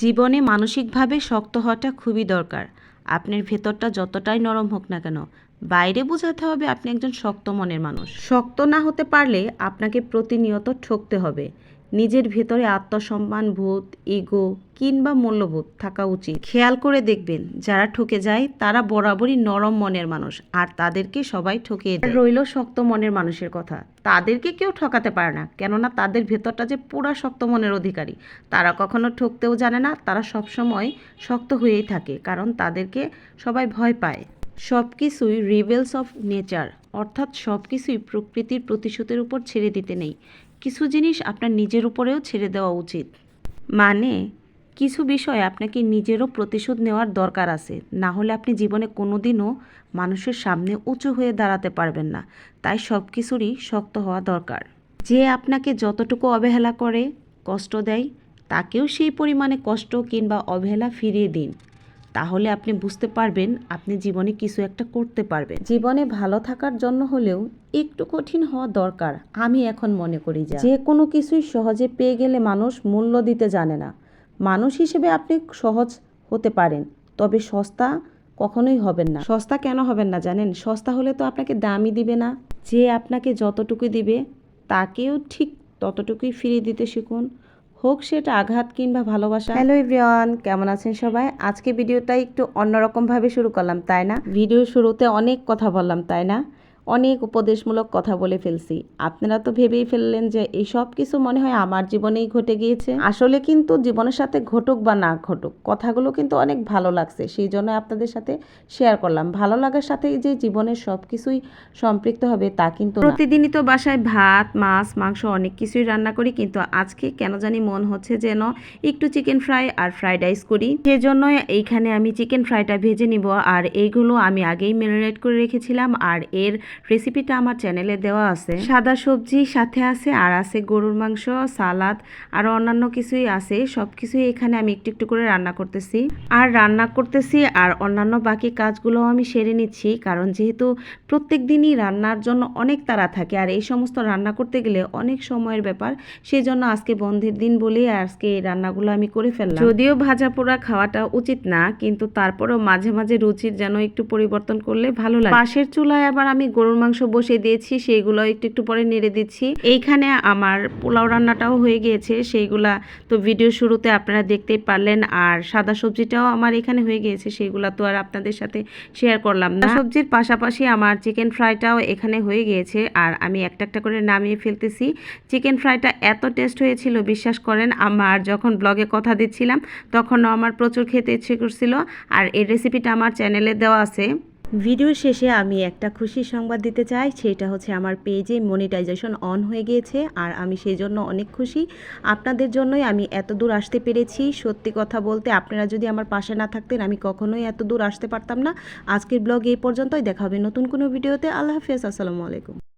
জীবনে মানসিকভাবে শক্ত হওয়াটা খুবই দরকার। আপনার ভেতরটা যতটাই নরম হোক না কেন, বাইরে বোঝাতে হবে আপনি একজন শক্ত মনের মানুষ। শক্ত না হতে পারলে আপনাকে প্রতিনিয়ত ঠকতে হবে। নিজের ভেতরে আত্মসম্মান বোধ ইগো কিংবা মূল্যবোধ থাকা উচিত। খেয়াল করে দেখবেন, যারা ঠকে যায়, তারা বরাবরই নরম মনের মানুষ, আর তাদেরকে সবাই ঠকে রইল শক্ত মনের মানুষের কথা। তাদেরকে কেউ ঠকাতে পারে না, কেননা তাদের ভেতরটা যে পুরা শক্ত মনের অধিকারী। তারা কখনো ঠকতেও জানে না, তারা সবসময় শক্ত হয়েই থাকে, কারণ তাদেরকে সবাই ভয় পায়। সব কিছুই রিভেলস অফ নেচার অর্থাৎ সব কিছুই প্রকৃতির প্রতিশোধের উপর ছেড়ে দিতে নেই। কিছু জিনিস আপনার নিজের উপরেও ছেড়ে দেওয়া উচিত। মানে কিছু বিষয় আপনাকে নিজেরও প্রতিশোধ নেওয়ার দরকার আছে। না হলে আপনি জীবনে কোনোদিনও মানুষের সামনে উঁচু হয়ে দাঁড়াতে পারবেন না। তাই সব কিছুরই শক্ত হওয়া দরকার। যে আপনাকে যতটুকু অবহেলা করে কষ্ট দেয়, তাকেও সেই পরিমাণে কষ্ট কিংবা অবহেলা ফিরিয়ে দিন। তাহলে আপনি বুঝতে পারবেন আপনি জীবনে কিছু একটা করতে পারবেন। জীবনে ভালো থাকার জন্য হলেও একটু কঠিন হওয়া দরকার, আমি এখন মনে করি যা। যে কোনো কিছুই সহজে পেয়ে গেলে মানুষ মূল্য দিতে জানে না। মানুষ হিসেবে আপনি সহজ হতে পারেন, তবে সস্তা কখনোই হবেন না। সস্তা কেন হবেন না জানেন? সস্তা হলে তো আপনাকে দামই দিবে না। যে আপনাকে যতটুকু দিবে, তাকেও ঠিক ততটুকুই ফিরিয়ে দিতে শিখুন। হোক সেটা আঘাত কিংবা ভালোবাসা। হ্যালো এভরিওয়ান কেমন আছেন সবাই? আজকে ভিডিওটা একটু অন্যরকমভাবে শুরু করলাম তাই না? ভিডিও শুরুতে অনেক কথা বললাম তাই না? অনেক উপদেশমূলক কথা বলে ফেলছি। আপনারা তো ভেবেই ফেললেন যে এই সব কিছু মনে হয় আমার জীবনেই ঘটে গিয়েছে। আসলে কিন্তু জীবনের সাথে ঘটুক বা না ঘটুক, কথাগুলো কিন্তু অনেক ভালো লাগছে। সেই জন্য আপনাদের সাথে শেয়ার করলাম। ভালো লাগার সাথে যে জীবনের সব কিছুই সম্পৃক্ত হবে তা কিন্তু প্রতিদিনই তো বাসায় ভাত, মাছ, মাংস অনেক কিছুই রান্না করি, কিন্তু আজকে কেন জানি মন হচ্ছে যেন একটু চিকেন ফ্রাই আর ফ্রাইড রাইস করি। সেজন্য এইখানে আমি চিকেন ফ্রাইটা ভেজে নিব। আর এইগুলো আমি আগেই ম্যারিনেট করে রেখেছিলাম। আর এর রেসিপিটা আমার চ্যানেলে দেওয়া আছে। সাদা সবজি, সাথে আছে আর আছে গরুর মাংস, সালাদ আর অন্যান্য কিছুই আছে। সব কিছুই এখানে আমি একটু একটু করে রান্না করতেছি। আর রান্না করতেছি আর অন্যান্য বাকি কাজগুলো আমি সেরে নিচ্ছি, কারণ যেহেতু প্রত্যেক দিনই রান্নার জন্য অনেক তাড়া থাকে আর এই সমস্ত রান্না করতে গেলে অনেক সময়ের ব্যাপার সেই জন্য আজকে বন্ধের দিন বলেই আজকে এই রান্নাগুলো আমি করে ফেললাম। যদিও ভাজা পোড়া খাওয়াটা উচিত না, কিন্তু তারপরেও মাঝে মাঝে রুচির যেন একটু পরিবর্তন করলে ভালো লাগে। পাশের চুলায় আবার আমি গরুর মাংস বসিয়ে দিয়েছি, সেইগুলো একটু একটু পরে নেড়ে দিচ্ছি। এইখানে আমার পোলাও রান্নাটাও হয়ে গিয়েছে, সেইগুলা তো ভিডিও শুরুতে আপনারা দেখতেই পারলেন, আর সাদা সবজিটাও আমার এখানে হয়ে গিয়েছে, সেইগুলা তো আর আপনাদের সাথে শেয়ার করলাম না। সবজির পাশাপাশি আমার চিকেন ফ্রাইটাও এখানে হয়ে গিয়েছে, আর আমি একটা একটা করে নামিয়ে ফেলতেছি। চিকেন ফ্রাইটা এত টেস্ট হয়েছিল, বিশ্বাস করেন, আমার যখন ব্লগে কথা দিচ্ছিলাম, তখনও আমার প্রচুর খেতে ইচ্ছে করছিল, আর এই রেসিপিটা আমার চ্যানেলে দেওয়া আছে। ভিডিও শেষে আমি একটা খুশি সংবাদ দিতে চাই, সেটা হচ্ছে আমার পেজে মনিটাইজেশন অন হয়ে গিয়েছে, আর আমি সেই জন্য অনেক খুশি। আপনাদের জন্যই আমি এত দূর আসতে পেরেছি। সত্যি কথা বলতে আপনারা যদি আমার পাশে না থাকতেন, আমি কখনোই এত দূর আসতে পারতাম না। আজকের ব্লগ এই পর্যন্তই। দেখা হবে নতুন কোনো ভিডিওতে। আল্লাহ হাফেজ। আসসালামু আলাইকুম।